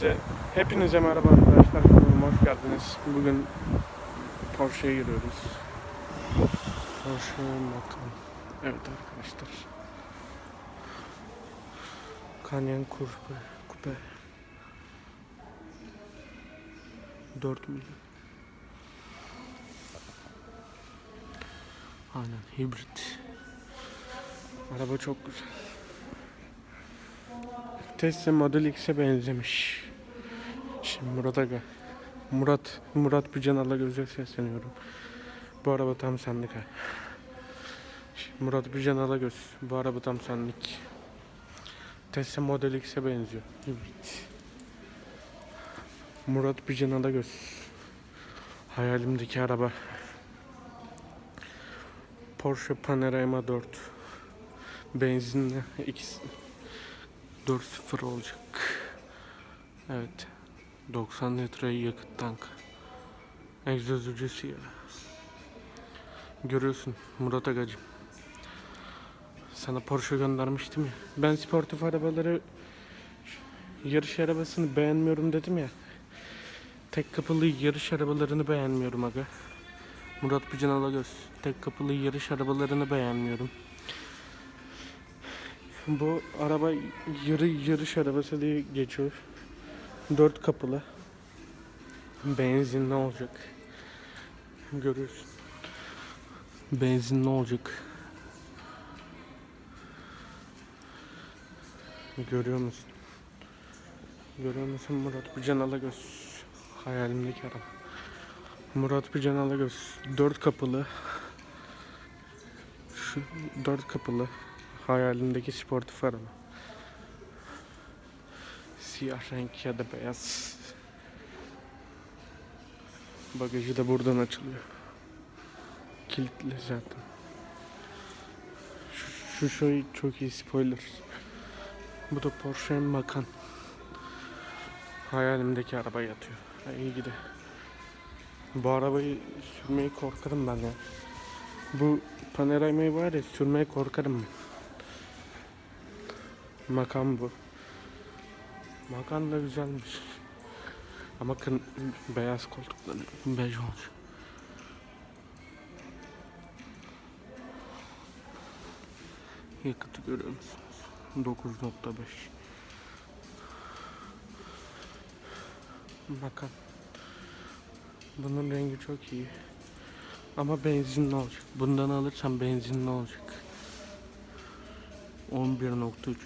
Hepinize hepinize merhaba arkadaşlar. Kanalıma hoş geldiniz. Bugün Porsche'ye giriyoruz. Porsche Macan. Evet arkadaşlar. Cayenne Coupe. Coupe. 4 milyon. Aynen hibrit. Araba çok güzel. Tesla Model X'e benzemiş. Şimdi Murat Aga. Murat, Murat Bücanal'a göze sesleniyorum. Bu araba tam senlik ha. Şimdi Murat Bücanal'a göz. Bu araba tam senlik. Tesla Model X'e benziyor. Evet. Murat Bücanal'a göz. Hayalimdeki araba. Porsche Panamera 4. Benzinli ikisi. 4.0 olacak. Evet. 90 litre yakıt tank. Egzoz ucusu ya. Görüyorsun Murat Agacım. Sana Porsche göndermiştim ya. Ben sportif arabaları yarış arabasını beğenmiyorum dedim ya. Tek kapılı yarış arabalarını beğenmiyorum aga. Murat Bücan Alagöz. Tek kapılı yarış arabalarını beğenmiyorum. Bu araba yarı yarış arabası diye geçiyor. Dört kapılı. Benzinli olacak. Görüyorsun. Benzinli olacak. Görüyor musun? Görüyor musun Murat Bücan Alagöz? Hayalimdeki araba. Murat Bücan Alagöz. Dört kapılı. Şu dört kapılı. Hayalimdeki sportif araba. Siyah renk ya da beyaz. Bagajı da buradan açılıyor. Kilitli zaten. Şu, şey çok iyi spoiler. Bu da Porsche Macan. Hayalimdeki araba yatıyor. Ha, iyi gidi. Bu arabayı sürmeyi korkarım ben ya. Bu Panorama'yı var ya sürmeye korkarım ben. Makan bu. Makan da güzelmiş. Ama kın, beyaz koltukları bej olmuş. Yakıtı görüyor musunuz? 9.5 Makan. Bunun rengi çok iyi. Ama benzinli olacak. Bundan alırsam benzinli olacak. 11.3